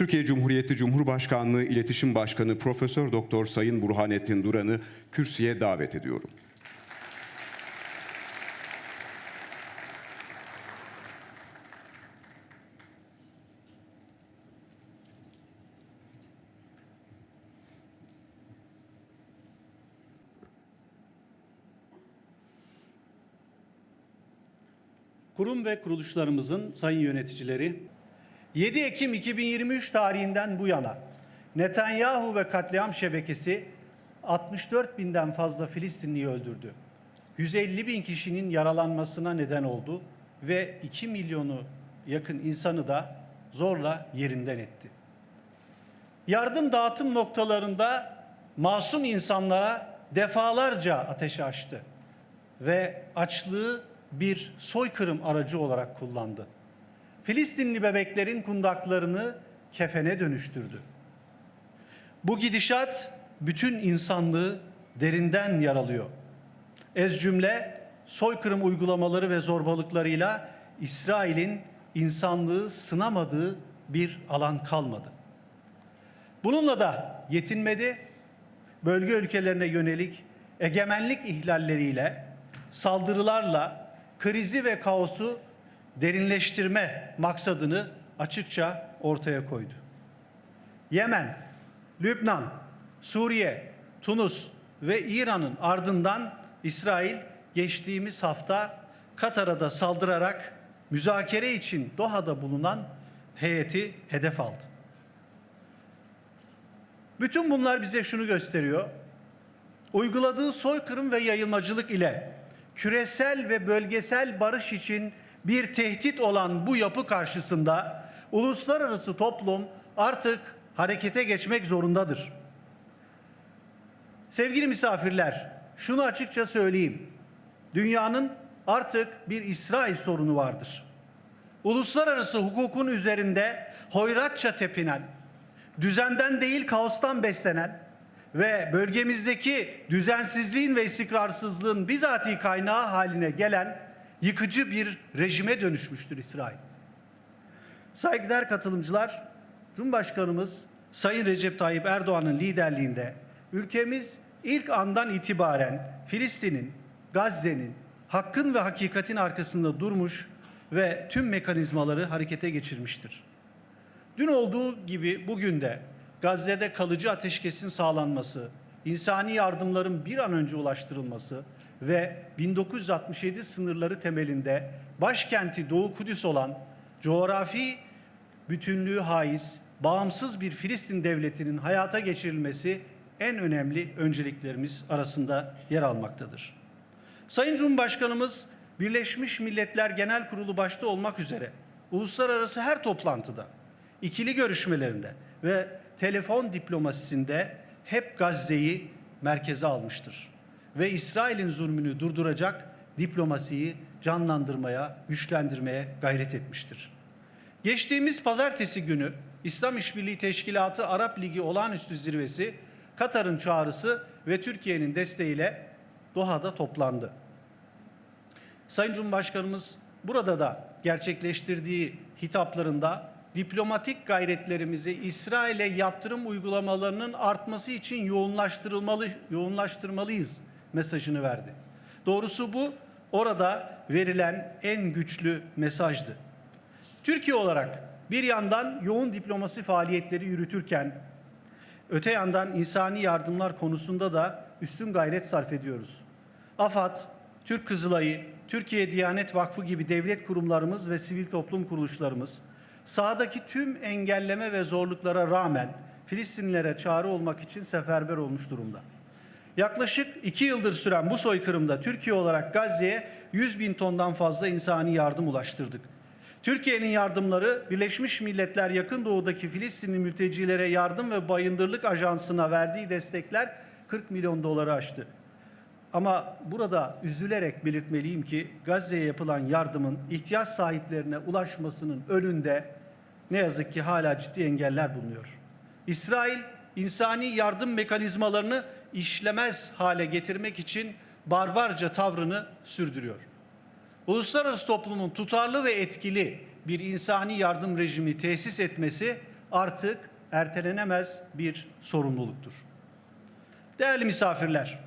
Türkiye Cumhuriyeti Cumhurbaşkanlığı İletişim Başkanı Profesör Doktor Sayın Burhanettin Duran'ı kürsüye davet ediyorum. Kurum ve kuruluşlarımızın sayın yöneticileri, 7 Ekim 2023 tarihinden bu yana Netanyahu ve katliam şebekesi 64 binden fazla Filistinliyi öldürdü. 150 bin kişinin yaralanmasına neden oldu ve 2 milyonu yakın insanı da zorla yerinden etti. Yardım dağıtım noktalarında masum insanlara defalarca ateş açtı ve açlığı bir soykırım aracı olarak kullandı. Filistinli bebeklerin kundaklarını kefene dönüştürdü. Bu gidişat bütün insanlığı derinden yaralıyor. Ez cümle soykırım uygulamaları ve zorbalıklarıyla İsrail'in insanlığı sınamadığı bir alan kalmadı. Bununla da yetinmedi. Bölge ülkelerine yönelik egemenlik ihlalleriyle, saldırılarla krizi ve kaosu derinleştirme maksadını açıkça ortaya koydu. Yemen, Lübnan, Suriye, Tunus ve İran'ın ardından İsrail geçtiğimiz hafta Katar'a da saldırarak müzakere için Doha'da bulunan heyeti hedef aldı. Bütün bunlar bize şunu gösteriyor. Uyguladığı soykırım ve yayılmacılık ile küresel ve bölgesel barış için bir tehdit olan bu yapı karşısında uluslararası toplum artık harekete geçmek zorundadır. Sevgili misafirler, şunu açıkça söyleyeyim. Dünyanın artık bir İsrail sorunu vardır. Uluslararası hukukun üzerinde hoyratça tepinen, düzenden değil kaostan beslenen ve bölgemizdeki düzensizliğin ve istikrarsızlığın bizatihi kaynağı haline gelen yıkıcı bir rejime dönüşmüştür İsrail. Saygıdeğer katılımcılar, Cumhurbaşkanımız Sayın Recep Tayyip Erdoğan'ın liderliğinde ülkemiz ilk andan itibaren Filistin'in, Gazze'nin, hakkın ve hakikatin arkasında durmuş ve tüm mekanizmaları harekete geçirmiştir. Dün olduğu gibi bugün de Gazze'de kalıcı ateşkesin sağlanması, insani yardımların bir an önce ulaştırılması ve 1967 sınırları temelinde başkenti Doğu Kudüs olan coğrafi bütünlüğü haiz, bağımsız bir Filistin devletinin hayata geçirilmesi en önemli önceliklerimiz arasında yer almaktadır. Sayın Cumhurbaşkanımız Birleşmiş Milletler Genel Kurulu başta olmak üzere uluslararası her toplantıda, ikili görüşmelerinde ve telefon diplomasisinde hep Gazze'yi merkeze almıştır. Ve İsrail'in zulmünü durduracak diplomasiyi canlandırmaya, güçlendirmeye gayret etmiştir. Geçtiğimiz pazartesi günü İslam İşbirliği Teşkilatı Arap Ligi Olağanüstü Zirvesi Katar'ın çağrısı ve Türkiye'nin desteğiyle Doha'da toplandı. Sayın Cumhurbaşkanımız burada da gerçekleştirdiği hitaplarında diplomatik gayretlerimizi İsrail'e yaptırım uygulamalarının artması için yoğunlaştırılmalı yoğunlaştırmalıyız mesajını verdi. Doğrusu bu orada verilen en güçlü mesajdı. Türkiye olarak bir yandan yoğun diplomasi faaliyetleri yürütürken öte yandan insani yardımlar konusunda da üstün gayret sarf ediyoruz. AFAD, Türk Kızılayı, Türkiye Diyanet Vakfı gibi devlet kurumlarımız ve sivil toplum kuruluşlarımız sahadaki tüm engelleme ve zorluklara rağmen Filistinlilere çağrı olmak için seferber olmuş durumda. Yaklaşık iki yıldır süren bu soykırımda Türkiye olarak Gazze'ye 100 bin tondan fazla insani yardım ulaştırdık. Türkiye'nin yardımları Birleşmiş Milletler Yakın Doğu'daki Filistinli mültecilere yardım ve bayındırlık ajansına verdiği destekler 40 milyon doları aştı. Ama burada üzülerek belirtmeliyim ki Gazze'ye yapılan yardımın ihtiyaç sahiplerine ulaşmasının önünde ne yazık ki hala ciddi engeller bulunuyor. İsrail insani yardım mekanizmalarını işlemez hale getirmek için barbarca tavrını sürdürüyor. Uluslararası toplumun tutarlı ve etkili bir insani yardım rejimi tesis etmesi artık ertelenemez bir sorumluluktur. Değerli misafirler,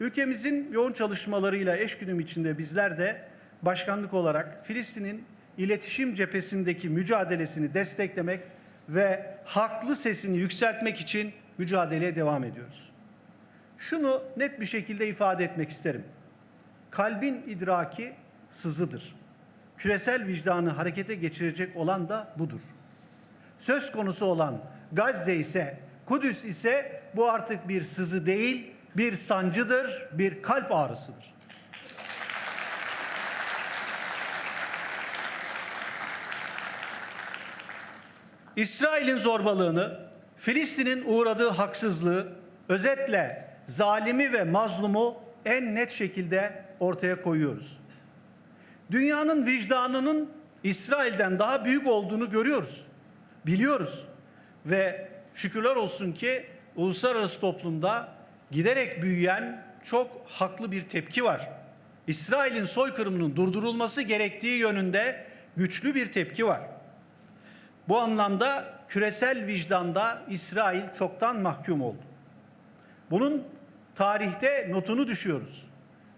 ülkemizin yoğun çalışmalarıyla eş güdüm içinde bizler de başkanlık olarak Filistin'in iletişim cephesindeki mücadelesini desteklemek ve haklı sesini yükseltmek için mücadeleye devam ediyoruz. Şunu net bir şekilde ifade etmek isterim. Kalbin idraki sızıdır. Küresel vicdanı harekete geçirecek olan da budur. Söz konusu olan Gazze ise, Kudüs ise bu artık bir sızı değil, bir sancıdır, bir kalp ağrısıdır. İsrail'in zorbalığını, Filistin'in uğradığı haksızlığı, özetle zalimi ve mazlumu en net şekilde ortaya koyuyoruz. Dünyanın vicdanının İsrail'den daha büyük olduğunu görüyoruz. Biliyoruz. Ve şükürler olsun ki uluslararası toplumda giderek büyüyen çok haklı bir tepki var. İsrail'in soykırımının durdurulması gerektiği yönünde güçlü bir tepki var. Bu anlamda küresel vicdanda İsrail çoktan mahkum oldu. Bunun tarihte notunu düşüyoruz.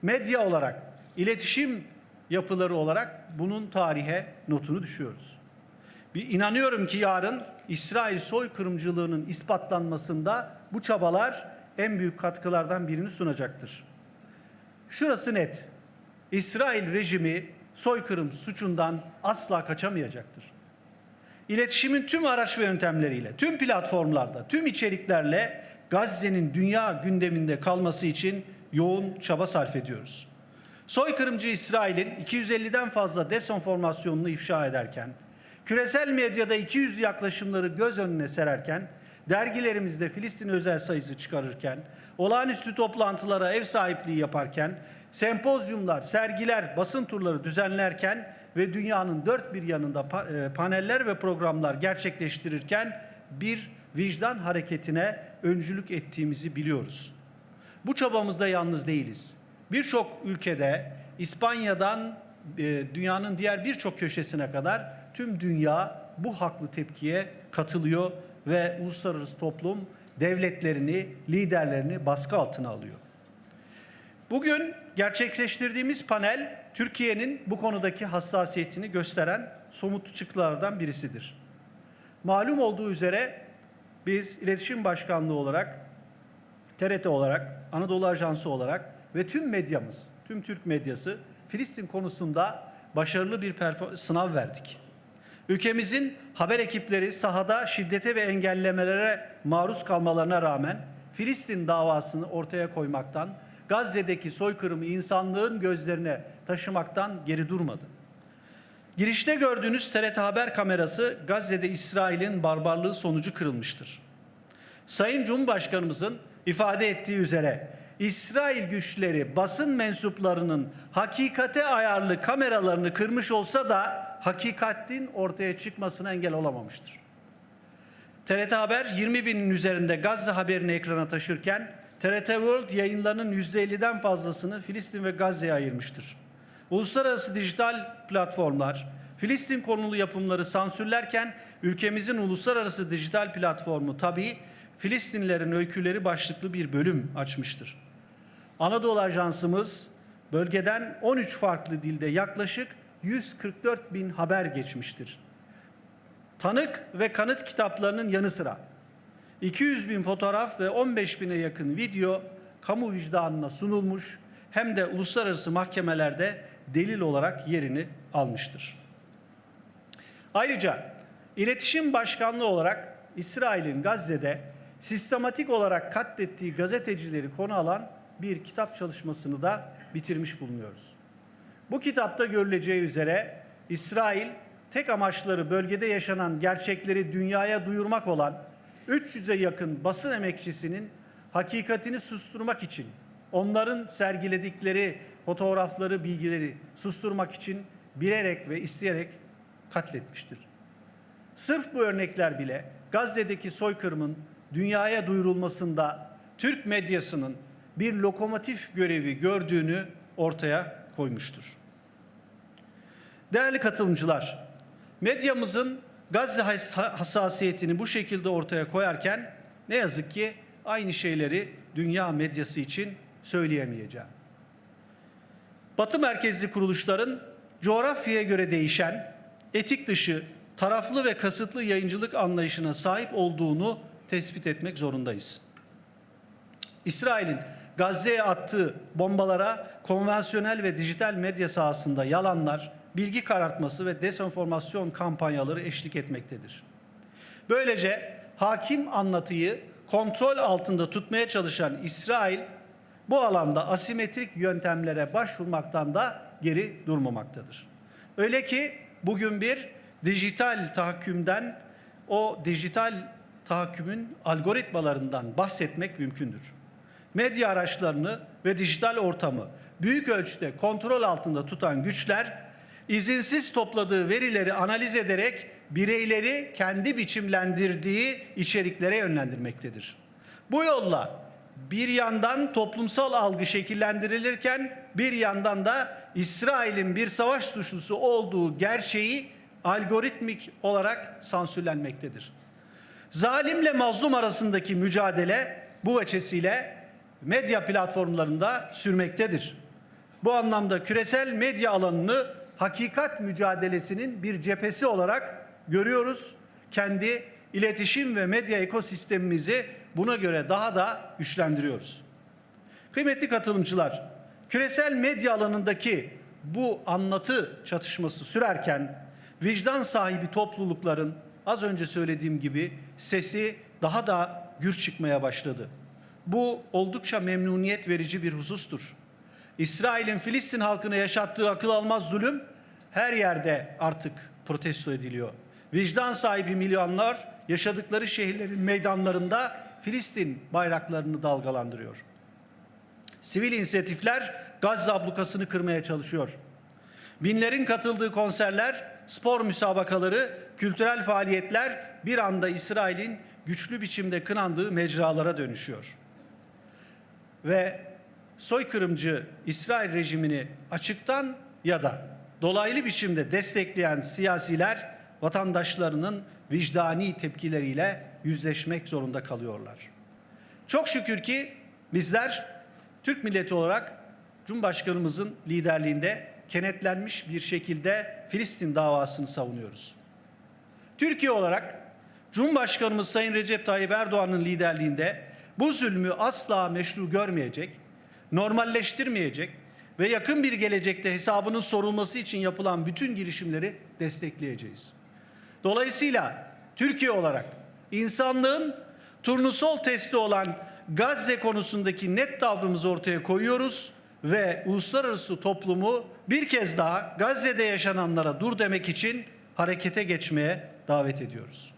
Medya olarak, iletişim yapıları olarak bunun tarihe notunu düşüyoruz. Bir inanıyorum ki yarın İsrail soykırımcılığının ispatlanmasında bu çabalar en büyük katkılardan birini sunacaktır. Şurası net. İsrail rejimi soykırım suçundan asla kaçamayacaktır. İletişimin tüm araç ve yöntemleriyle, tüm platformlarda, tüm içeriklerle Gazze'nin dünya gündeminde kalması için yoğun çaba sarf ediyoruz. Soykırımcı İsrail'in 250'den fazla desenformasyonunu ifşa ederken, küresel medyada 200 yaklaşımları göz önüne sererken, dergilerimizde Filistin özel sayısı çıkarırken, olağanüstü toplantılara ev sahipliği yaparken, sempozyumlar, sergiler, basın turları düzenlerken ve dünyanın dört bir yanında e, paneller ve programlar gerçekleştirirken bir vicdan hareketine öncülük ettiğimizi biliyoruz. Bu çabamızda yalnız değiliz. Birçok ülkede İspanya'dan e, dünyanın diğer birçok köşesine kadar tüm dünya bu haklı tepkiye katılıyor ve uluslararası toplum devletlerini, liderlerini baskı altına alıyor. Bugün gerçekleştirdiğimiz panel Türkiye'nin bu konudaki hassasiyetini gösteren somut çıktılardan birisidir. Malum olduğu üzere biz iletişim başkanlığı olarak, TRT olarak, Anadolu Ajansı olarak ve tüm medyamız, tüm Türk medyası Filistin konusunda başarılı bir sınav verdik. Ülkemizin haber ekipleri sahada şiddete ve engellemelere maruz kalmalarına rağmen Filistin davasını ortaya koymaktan, Gazze'deki soykırımı insanlığın gözlerine taşımaktan geri durmadı. Girişte gördüğünüz TRT haber kamerası Gazze'de İsrail'in barbarlığı sonucu kırılmıştır. Sayın Cumhurbaşkanımızın ifade ettiği üzere İsrail güçleri basın mensuplarının hakikate ayarlı kameralarını kırmış olsa da hakikatin ortaya çıkmasına engel olamamıştır. TRT Haber 20 binin üzerinde Gazze haberini ekrana taşırken TRT World yayınlarının %50'den fazlasını Filistin ve Gazze'ye ayırmıştır. Uluslararası dijital platformlar Filistin konulu yapımları sansürlerken ülkemizin uluslararası dijital platformu tabii Filistinlerin öyküleri başlıklı bir bölüm açmıştır. Anadolu Ajansımız bölgeden 13 farklı dilde yaklaşık 144 bin haber geçmiştir. Tanık ve kanıt kitaplarının yanı sıra 200 bin fotoğraf ve 15 bine yakın video kamu vicdanına sunulmuş hem de uluslararası mahkemelerde delil olarak yerini almıştır. Ayrıca iletişim başkanlığı olarak İsrail'in Gazze'de sistematik olarak katlettiği gazetecileri konu alan bir kitap çalışmasını da bitirmiş bulunuyoruz. Bu kitapta görüleceği üzere İsrail tek amaçları bölgede yaşanan gerçekleri dünyaya duyurmak olan 300'e yakın basın emekçisinin hakikatini susturmak için onların sergiledikleri fotoğrafları, bilgileri susturmak için bilerek ve isteyerek katletmiştir. Sırf bu örnekler bile Gazze'deki soykırımın dünyaya duyurulmasında Türk medyasının bir lokomotif görevi gördüğünü ortaya koymuştur. Değerli katılımcılar, medyamızın Gazze has- hassasiyetini bu şekilde ortaya koyarken ne yazık ki aynı şeyleri dünya medyası için söyleyemeyeceğim. Batı merkezli kuruluşların coğrafyaya göre değişen, etik dışı, taraflı ve kasıtlı yayıncılık anlayışına sahip olduğunu tespit etmek zorundayız. İsrail'in Gazze'ye attığı bombalara konvansiyonel ve dijital medya sahasında yalanlar, bilgi karartması ve desenformasyon kampanyaları eşlik etmektedir. Böylece hakim anlatıyı kontrol altında tutmaya çalışan İsrail bu alanda asimetrik yöntemlere başvurmaktan da geri durmamaktadır. Öyle ki bugün bir dijital tahakkümden o dijital tahakkümün algoritmalarından bahsetmek mümkündür. Medya araçlarını ve dijital ortamı büyük ölçüde kontrol altında tutan güçler izinsiz topladığı verileri analiz ederek bireyleri kendi biçimlendirdiği içeriklere yönlendirmektedir. Bu yolla bir yandan toplumsal algı şekillendirilirken bir yandan da İsrail'in bir savaş suçlusu olduğu gerçeği algoritmik olarak sansürlenmektedir. Zalimle mazlum arasındaki mücadele bu veçesiyle medya platformlarında sürmektedir. Bu anlamda küresel medya alanını hakikat mücadelesinin bir cephesi olarak görüyoruz. Kendi iletişim ve medya ekosistemimizi buna göre daha da güçlendiriyoruz. Kıymetli katılımcılar, küresel medya alanındaki bu anlatı çatışması sürerken vicdan sahibi toplulukların az önce söylediğim gibi sesi daha da gür çıkmaya başladı. Bu oldukça memnuniyet verici bir husustur. İsrail'in Filistin halkına yaşattığı akıl almaz zulüm her yerde artık protesto ediliyor. Vicdan sahibi milyonlar yaşadıkları şehirlerin meydanlarında Filistin bayraklarını dalgalandırıyor. Sivil inisiyatifler Gazze ablukasını kırmaya çalışıyor. Binlerin katıldığı konserler, spor müsabakaları, kültürel faaliyetler bir anda İsrail'in güçlü biçimde kınandığı mecralara dönüşüyor. Ve soykırımcı İsrail rejimini açıktan ya da dolaylı biçimde destekleyen siyasiler vatandaşlarının vicdani tepkileriyle yüzleşmek zorunda kalıyorlar. Çok şükür ki bizler Türk milleti olarak Cumhurbaşkanımızın liderliğinde kenetlenmiş bir şekilde Filistin davasını savunuyoruz. Türkiye olarak Cumhurbaşkanımız Sayın Recep Tayyip Erdoğan'ın liderliğinde bu zulmü asla meşru görmeyecek, normalleştirmeyecek ve yakın bir gelecekte hesabının sorulması için yapılan bütün girişimleri destekleyeceğiz. Dolayısıyla Türkiye olarak insanlığın turnusol testi olan Gazze konusundaki net tavrımızı ortaya koyuyoruz ve uluslararası toplumu bir kez daha Gazze'de yaşananlara dur demek için harekete geçmeye davet ediyoruz.